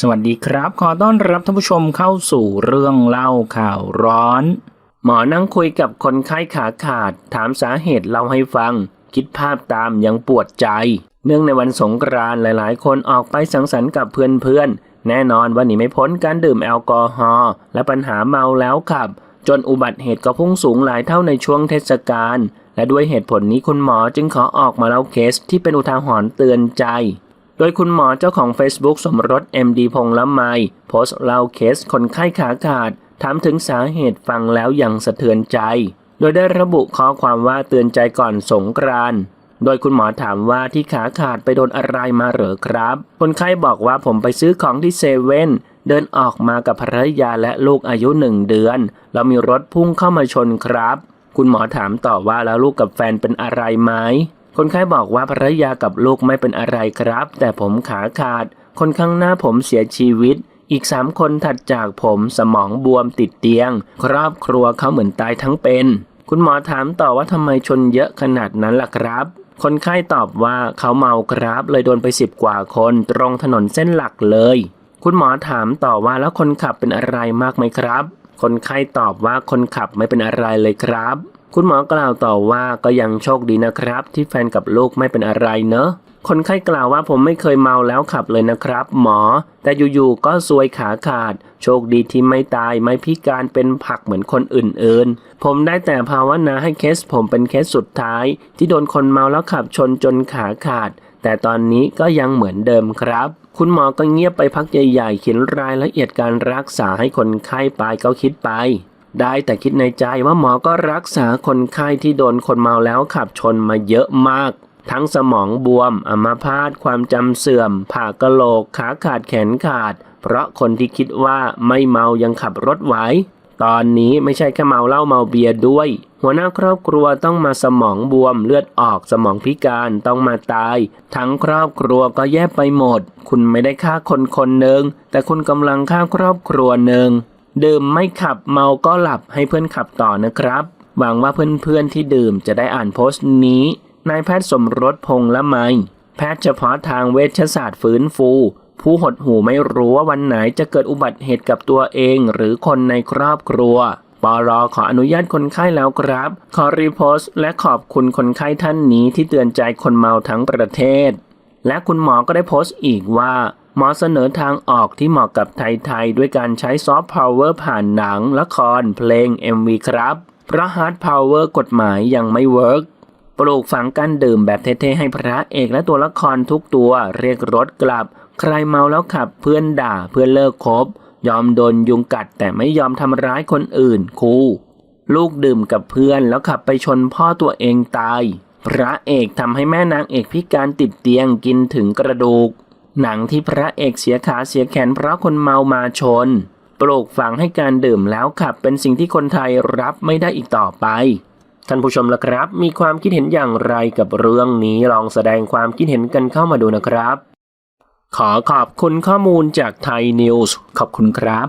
สวัสดีครับ ขอต้อนรับท่านผู้ชมเข้าสู่เรื่องเล่าข่าวร้อน หมอนั่งคุยกับคนไข้ขาขาด ถามสาเหตุเล่าให้ฟัง คิดภาพตามยังปวดใจ เนื่องในวันสงกรานต์หลายๆ คนออกไปสังสรรค์กับเพื่อนๆ แน่นอนว่าหนีไม่พ้นการดื่มแอลกอฮอล์และปัญหาเมาแล้วขับ จนอุบัติเหตุก็พุ่งสูงหลายเท่าในช่วงเทศกาลและด้วยเหตุผลนี้คุณหมอจึงขอออกมาเล่าเคสที่เป็นอุทาหรณ์เตือนใจ โดยคุณหมอเจ้าของ Facebook สมรส MD พงษ์ละไมโพสต์เล่าเคสคนไข้ขาขาด ถามถึงสาเหตุฟังแล้วยังสะเทือนใจ โดยได้ระบุข้อความว่าเตือนใจก่อนสงกรานโดยคุณหมอถามว่าที่ขาขาดไปโดนอะไรมาเหรอครับ คนไข้บอกว่าผมไปซื้อของที่เซเว่นเดินออกมากับภรรยาและลูกอายุหนึ่งเดือน แล้วมีรถพุ่งเข้ามาชนครับ คุณหมอถามต่อว่าแล้วลูกกับแฟนเป็นอะไรไหม คนไข้บอกว่าภรรยากับลูกไม่เป็นอะไรครับ แต่ผมขาขาด คนข้างหน้าผมเสียชีวิต อีกสามคนถัดจากผมสมองบวมติดเตียง ครอบครัวเขาเหมือนตายทั้งเป็น คุณหมอถามต่อว่าทำไมชนเยอะขนาดนั้นล่ะครับ คนไข้ตอบว่าเขาเมาครับ เลยโดนไปสิบกว่าคนตรงถนนเส้นหลักเลย คุณหมอถามต่อว่าแล้วคนขับเป็นอะไรมากไหมครับ คนไข้ตอบว่าคนขับไม่เป็นอะไรเลยครับ คุณหมอกล่าวต่อว่าก็ยังโชคดีนะครับ ที่แฟนกับลูกไม่เป็นอะไรเนอะคนไข้กล่าวว่าผมไม่เคยเมาแล้วขับเลยนะครับ หมอ แต่อยู่ๆก็ซวยขาขาด โชคดีที่ไม่ตายไม่พิการเป็นผักเหมือนคนอื่นๆ ผมได้แต่ภาวนาให้เคสผมเป็นเคสสุดท้าย ที่โดนคนเมาแล้วขับชนจนขาขาด แต่ตอนนี้ก็ยังเหมือนเดิมครับ คุณหมอก็เงียบไปพักใหญ่ๆเขียนรายละเอียดการรักษาให้คนไข้ไปก็คิดไป ได้แต่คิดในใจว่าหมอก็รักษาคนไข้ที่โดนคนเมาแล้วขับชนมาเยอะมาก ทั้งสมองบวม อัมาพาตความจำเสื่อม ผ่ากะโหลก ขาขาดแขนขาด เพราะคนที่คิดว่าไม่เมายังขับรถไหวตอนนี้ไม่ใช่แค่เมาเหล้าเมาเบียร์ด้วย หัวหน้าครอบครัวต้องมาสมองบวมเลือดออกสมองพิการต้องมาตาย ทั้งครอบครัวก็แย่ไปหมด คุณไม่ได้ฆ่าคนคนหนึ่งแต่คุณกำลังฆ่าครอบครัวหนึ่ง ดื่มไม่ขับเมาก็หลับให้เพื่อนขับต่อนะครับ หวังว่าเพื่อนๆที่ดื่มจะได้อ่านโพสต์นี้ นายแพทย์สมรสพงษ์ละไม แพทย์เฉพาะทางเวชศาสตร์ฟื้นฟู ผู้หดหูไม่รู้ว่าวันไหนจะเกิดอุบัติเหตุกับตัวเอง หรือคนในครอบครัวปอรอขออนุญาตคนไข้แล้วครับ ขอรีโพสต์และขอบคุณคนไข้ท่านนี้ที่เตือนใจคนเมาทั้งประเทศ และคุณหมอก็ได้โพสต์อีกว่า หมอเสนอทางออกที่เหมาะกับไทยๆด้วยการใช้ซอฟต์พาวเวอร์ผ่านหนัง ละคร เพลง MV ครับ เพราะฮาร์ดพาวเวอร์กฎหมายยังไม่เวิร์กปลูกฝังการดื่มแบบเท่ๆให้พระเอกและตัวละครทุกตัวเรียกรถกลับ ใครเมาแล้วขับเพื่อนด่าเพื่อนเลิกคบ ยอมโดนยุงกัดแต่ไม่ยอมทำร้ายคนอื่นคูลูกดื่มกับเพื่อนแล้วขับไปชนพ่อตัวเองตาย พระเอกทำให้แม่นางเอกพิการติดเตียงกินถึงกระดูก หนังที่พระเอกเสียขาเสียแขนเพราะคนเมามาชน ปลูกฝังให้การดื่มแล้วขับเป็นสิ่งที่คนไทยรับไม่ได้อีกต่อไป ท่านผู้ชมละครับ มีความคิดเห็นอย่างไรกับเรื่องนี้ลองแสดงความคิดเห็นกันเข้ามาดูนะครับ ขอขอบคุณข้อมูลจากไทยนิวส์ขอบคุณครับ